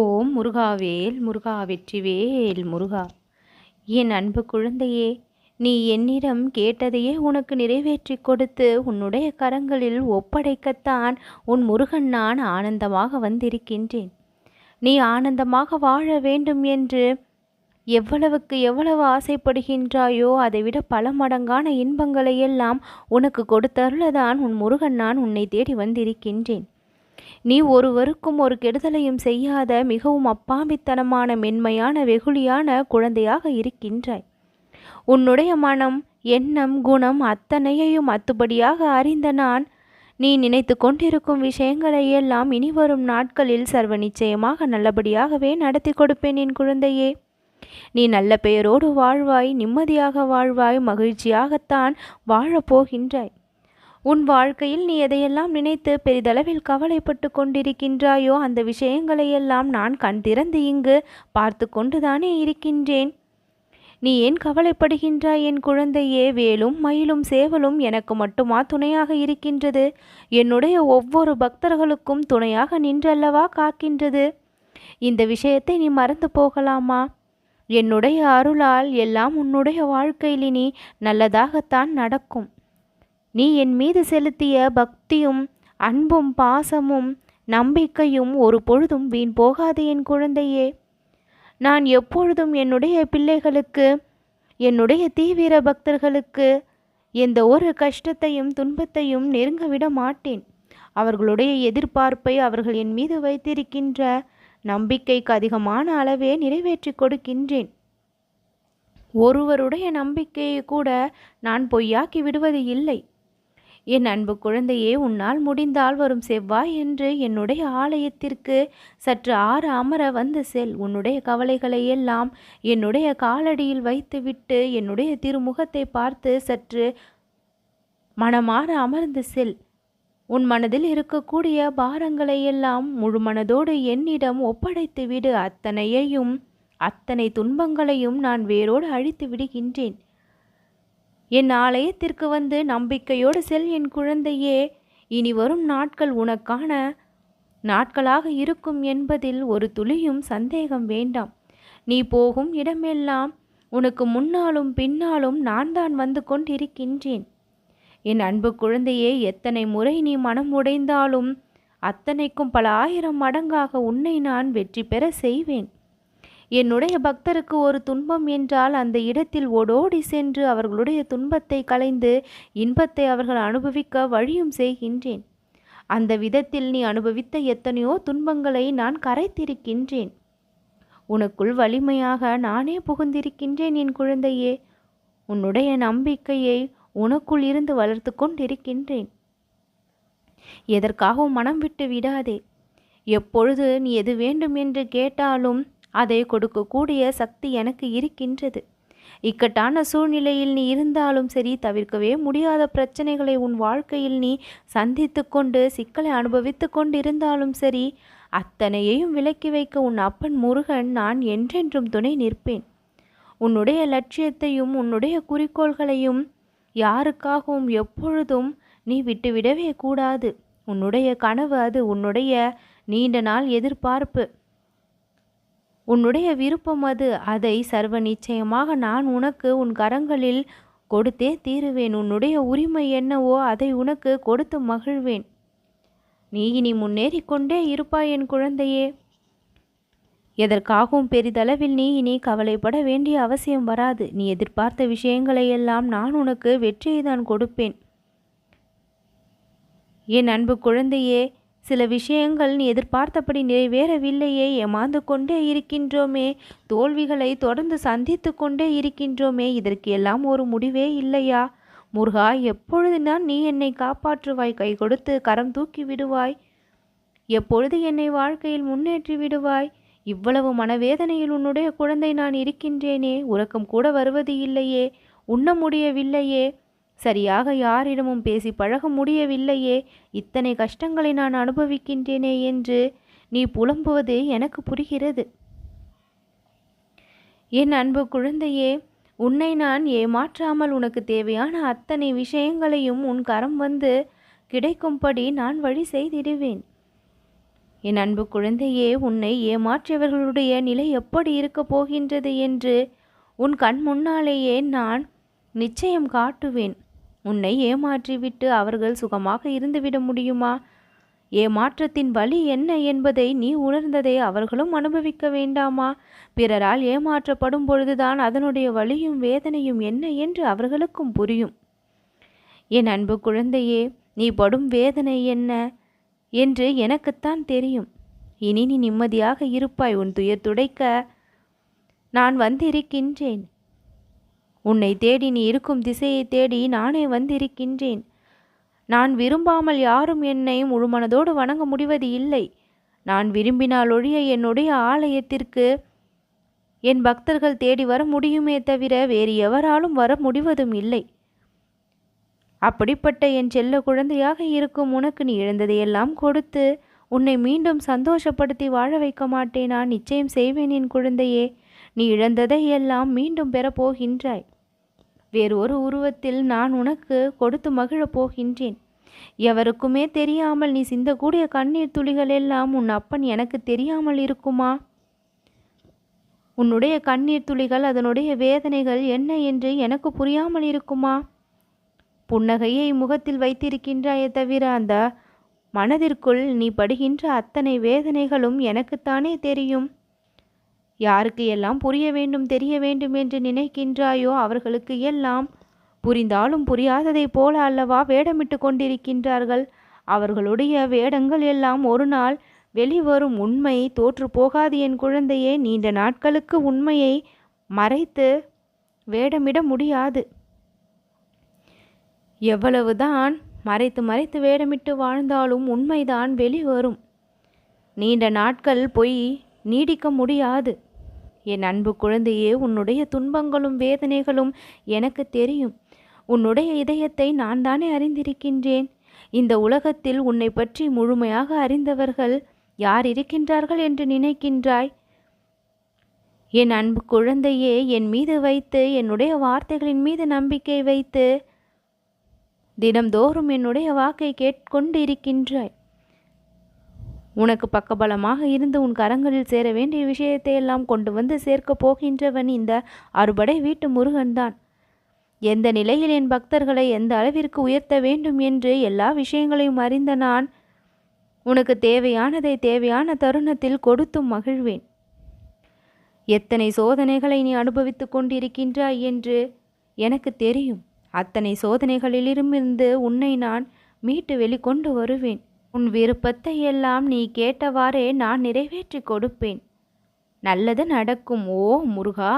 ஓம் முருகாவேல் முருகா வெற்றிவேல் முருகா. என் அன்பு குழந்தையே நீ என்னிடம் கேட்டதையே உனக்கு நிறைவேற்றி கொடுத்து உன்னுடைய கரங்களில் ஒப்படைக்கத்தான் உன் முருகன் நான் ஆனந்தமாக வந்திருக்கின்றேன். நீ ஆனந்தமாக வாழ வேண்டும் என்று எவ்வளவுக்கு எவ்வளவு ஆசைப்படுகின்றாயோ அதைவிட பல மடங்கான இன்பங்களை எல்லாம் உனக்கு கொடுத்தருளதான் உன் முருகன் நான் உன்னை தேடி வந்திருக்கின்றேன். நீ ஒருவருக்கும் ஒரு கெடுதலையும் செய்யாத மிகவும் அப்பாவித்தனமான மென்மையான வெகுளியான குழந்தையாக இருக்கின்றாய். உன்னுடைய மனம் எண்ணம் குணம் அத்தனையையும் அத்துபடியாக அறிந்த நான் நீ நினைத்து கொண்டிருக்கும் விஷயங்களை எல்லாம் இனி வரும் நாட்களில் சர்வ நிச்சயமாக நல்லபடியாகவே நடத்தி கொடுப்பேன் என் குழந்தையே. நீ நல்ல பெயரோடு வாழ்வாய் நிம்மதியாக வாழ்வாய் மகிழ்ச்சியாகத்தான் வாழப்போகின்றாய் உன் வாழ்க்கையில் நீ எதையெல்லாம் நினைத்து பெரிதளவில் கவலைப்பட்டு கொண்டிருக்கின்றாயோ அந்த விஷயங்களையெல்லாம் நான் கண் திறந்து இங்கு பார்த்து கொண்டுதானே இருக்கின்றேன். நீ ஏன் கவலைப்படுகின்றாய்? என் குழந்தையே வேலும் மயிலும் சேவலும் எனக்கு மட்டுமா துணையாக இருக்கின்றது? என்னுடைய ஒவ்வொரு பக்தர்களுக்கும் துணையாக நின்றல்லவா காக்கின்றது? இந்த விஷயத்தை நீ மறந்து போகலாமா? என்னுடைய அருளால் எல்லாம் உன்னுடைய வாழ்க்கையில் இனி நல்லதாகத்தான் நடக்கும். நீ என் மீது செலுத்திய பக்தியும் அன்பும் பாசமும் நம்பிக்கையும் ஒரு பொழுதும் வீண் போகாது என் குழந்தையே. நான் எப்பொழுதும் என்னுடைய பிள்ளைகளுக்கு என்னுடைய தீவிர பக்தர்களுக்கு எந்த ஒரு கஷ்டத்தையும் துன்பத்தையும் நெருங்க விட மாட்டேன். அவர்களுடைய எதிர்பார்ப்பை அவர்கள் என் மீது வைத்திருக்கின்ற நம்பிக்கைக்கு அதிகமான அளவே நிறைவேற்றி கொடுக்கின்றேன். ஒருவருடைய நம்பிக்கையை கூட நான் பொய்யாக்கி விடுவது இல்லை. என் அன்பு குழந்தையே உன்னால் முடிந்தால் வரும் செவ்வாய் என்று என்னுடைய ஆலயத்திற்கு சற்று ஆற அமர வந்து செல். உன்னுடைய கவலைகளை எல்லாம் என்னுடைய காலடியில் வைத்துவிட்டு என்னுடைய திருமுகத்தை பார்த்து சற்று மனமாற அமர்ந்து செல். உன் மனதில் இருக்கக்கூடிய பாரங்களை எல்லாம் முழு மனதோடு என்னிடம் ஒப்படைத்து விடு அத்தனையையும் அத்தனை துன்பங்களையும் நான் வேரோடு அழித்து விடுகின்றேன். என் ஆலயத்திற்கு வந்து நம்பிக்கையோடு செல் என் குழந்தையே இனி வரும் நாட்கள் உனக்கான நாட்களாக இருக்கும் என்பதில் ஒரு துளியும் சந்தேகம் வேண்டாம். நீ போகும் இடமெல்லாம் உனக்கு முன்னாலும் பின்னாலும் நான் தான் வந்து கொண்டிருக்கின்றேன். என் அன்பு குழந்தையே எத்தனை முறை நீ மனம் உடைந்தாலும் அத்தனைக்கும் பல ஆயிரம் மடங்காக உன்னை நான் வெற்றி பெற செய்வேன். என்னுடைய பக்தருக்கு ஒரு துன்பம் என்றால் அந்த இடத்தில் ஓடோடி சென்று அவர்களுடைய துன்பத்தை களைந்து இன்பத்தை அவர்கள் அனுபவிக்க வழியும் செய்கின்றேன். அந்த விதத்தில் நீ அனுபவித்த எத்தனையோ துன்பங்களை நான் கரைத்திருக்கின்றேன். உனக்குள் வலிமையாக நானே புகுந்திருக்கின்றேன் என் குழந்தையே. உன்னுடைய நம்பிக்கையை உனக்குள் இருந்து வளர்த்து கொண்டிருக்கின்றேன். எதற்காகவும் மனம் விட்டு விடாதே. எப்பொழுது நீ எது வேண்டும் என்று கேட்டாலும் அதை கொடுக்கக்கூடிய சக்தி எனக்கு இருக்கின்றது. இக்கட்டான சூழ்நிலையில் நீ இருந்தாலும் சரி தவிர்க்கவே முடியாத பிரச்சனைகளை உன் வாழ்க்கையில் நீ சந்தித்து கொண்டு சிக்கலை அனுபவித்து கொண்டிருந்தாலும் சரி அத்தனையையும் விலக்கி வைக்க உன் அப்பன் முருகன் நான் என்றென்றும் துணை நிற்பேன். உன்னுடைய லட்சியத்தையும் உன்னுடைய குறிக்கோள்களையும் யாருக்காகவும் எப்பொழுதும் நீ விட்டுவிடவே கூடாது. உன்னுடைய கனவு அது உன்னுடைய நீண்ட நாள் எதிர்பார்ப்பு. உன்னுடைய விருப்பம் அது. அதை சர்வ நிச்சயமாக நான் உனக்கு உன் கரங்களில் கொடுத்தே தீருவேன். உன்னுடைய உரிமை என்னவோ அதை உனக்கு கொடுத்து மகிழ்வேன். நீ இனி முன்னேறிக்கொண்டே இருப்பாய் என் குழந்தையே. எதற்காகவும் பெரிதளவில் நீ இனி கவலைப்பட வேண்டிய அவசியம் வராது. நீ எதிர்பார்த்த விஷயங்களை எல்லாம் நான் உனக்கு வெற்றியை தான் கொடுப்பேன். என் அன்பு குழந்தையே சில விஷயங்கள் நீ எதிர்பார்த்தபடி நிறைவேறவில்லையே. ஏமாந்து கொண்டே இருக்கின்றோமே. தோல்விகளை தொடர்ந்து சந்தித்து கொண்டே இருக்கின்றோமே. இதற்கு எல்லாம் ஒரு முடிவே இல்லையா? முருகா எப்பொழுது நான் நீ என்னை காப்பாற்றுவாய்? கை கொடுத்து கரம் தூக்கி விடுவாய். எப்பொழுது என்னை வாழ்க்கையில் முன்னேற்றி விடுவாய்? இவ்வளவு மனவேதனையில் உன்னுடைய குழந்தை நான் இருக்கின்றேனே. உறக்கம் கூட வருவது இல்லையே. உண்ண முடியவில்லையே. சரியாக யாரிடமும் பேசி பழக முடியவில்லையே. இத்தனை கஷ்டங்களை நான் அனுபவிக்கின்றேனே என்று நீ புலம்புவது எனக்கு புரிகிறது. என் அன்பு குழந்தையே உன்னை நான் ஏமாற்றாமல் உனக்கு தேவையான அத்தனை விஷயங்களையும் உன் கரம் வந்து கிடைக்கும்படி நான் வழி செய்திடுவேன். என் அன்பு குழந்தையே உன்னை ஏமாற்றியவர்களுடைய நிலை எப்படி இருக்கப் போகின்றது என்று உன் கண் முன்னாலேயே நான் நிச்சயம் காட்டுவேன். உன்னை ஏமாற்றிவிட்டு அவர்கள் சுகமாக இருந்துவிட முடியுமா? ஏமாற்றத்தின் வழி என்ன என்பதை நீ உணர்ந்ததை அவர்களும் அனுபவிக்க வேண்டாமா? பிறரால் ஏமாற்றப்படும் பொழுதுதான் அதனுடைய வலியும் வேதனையும் என்ன என்று அவர்களுக்கும் புரியும். என் அன்பு குழந்தையே நீ படும் வேதனை என்ன? என்று எனக்குத்தான் தெரியும். இனி நீ நிம்மதியாக இருப்பாய் உன் துயர் துடைக்க நான் வந்திருக்கின்றேன். உன்னை தேடி நீ இருக்கும் திசையை தேடி நானே வந்திருக்கின்றேன். நான் விரும்பாமல் யாரும் என்னை முழுமனதோடு வணங்க முடிவது இல்லை. நான் விரும்பினால் ஒழிய என்னுடைய ஆலயத்திற்கு என் பக்தர்கள் தேடி வர முடியுமே தவிர வேறு எவராலும் வர முடிவதும் இல்லை. அப்படிப்பட்ட என் செல்ல குழந்தையாக இருக்கும் உனக்கு நீ இழந்ததையெல்லாம் கொடுத்து உன்னை மீண்டும் சந்தோஷப்படுத்தி வாழ வைக்க மாட்டேன்? நான் நிச்சயம் செய்வேன் என் குழந்தையே. நீ இழந்ததை எல்லாம் மீண்டும் பெறப்போகின்றாய் வேறு ஒரு உருவத்தில் நான் உனக்கு கொடுத்து மகிழப் போகின்றேன். எவருக்குமே தெரியாமல் நீ சிந்தக்கூடிய கண்ணீர் துளிகள் எல்லாம் உன் அப்பன் எனக்கு தெரியாமல் இருக்குமா? உன்னுடைய கண்ணீர் துளிகள் அதனுடைய வேதனைகள் என்ன என்று எனக்கு புரியாமல் இருக்குமா? புன்னகையை முகத்தில் வைத்திருக்கின்றாயே தவிர அந்த மனதிற்குள் நீ படுகின்ற அத்தனை வேதனைகளும் எனக்குத்தானே தெரியும். யாருக்கு எல்லாம் புரிய வேண்டும் தெரிய வேண்டும் என்று நினைக்கின்றாயோ அவர்களுக்கு எல்லாம் புரிந்தாலும் புரியாததைப் போல அல்லவா வேடமிட்டு கொண்டிருக்கின்றார்கள். அவர்களுடைய வேடங்கள் எல்லாம் ஒரு நாள் வெளிவரும் உண்மை தோற்று போகாது என் குழந்தையே நீண்ட நாட்களுக்கு உண்மையை மறைத்து வேடமிட முடியாது. எவ்வளவுதான் மறைத்து மறைத்து வேடமிட்டு வாழ்ந்தாலும் உண்மைதான் வெளிவரும். நீண்ட நாட்கள் பொய் நீடிக்க முடியாது. என் அன்பு குழந்தையே உன்னுடைய துன்பங்களும் வேதனைகளும் எனக்கு தெரியும். உன்னுடைய இதயத்தை நான் தானே அறிந்திருக்கின்றேன். இந்த உலகத்தில் உன்னை பற்றி முழுமையாக அறிந்தவர்கள் யார் இருக்கின்றார்கள் என்று நினைக்கின்றாய்? என் அன்பு குழந்தையே என் மீது வைத்து என்னுடைய வார்த்தைகளின் மீது நம்பிக்கை வைத்து தினம்தோறும் என்னுடைய வாக்கை கேட்கொண்டு இருக்கின்றாய் உனக்கு பக்கபலமாக இருந்து உன் கரங்களில் சேர வேண்டிய விஷயத்தை எல்லாம் கொண்டு வந்து சேர்க்கப் போகின்றவன் இந்த அறுபடை வீட்டு முருகன்தான். எந்த நிலையில் என் பக்தர்களை எந்த அளவிற்கு உயர்த்த வேண்டும் என்று எல்லா விஷயங்களையும் அறிந்த நான் உனக்கு தேவையானதை தேவையான தருணத்தில் கொடுத்தும் மகிழ்வேன். எத்தனை சோதனைகளை நீ அனுபவித்துக் கொண்டிருக்கின்றாய் என்று எனக்கு தெரியும். அத்தனை சோதனைகளிலிருமிருந்து உன்னை நான் மீட்டு வெளிக்கொண்டு வருவேன். உன் விருப்பத்தை எல்லாம் நீ கேட்டவாறே நான் நிறைவேற்றி கொடுப்பேன். நல்லது நடக்கும் ஓ முருகா!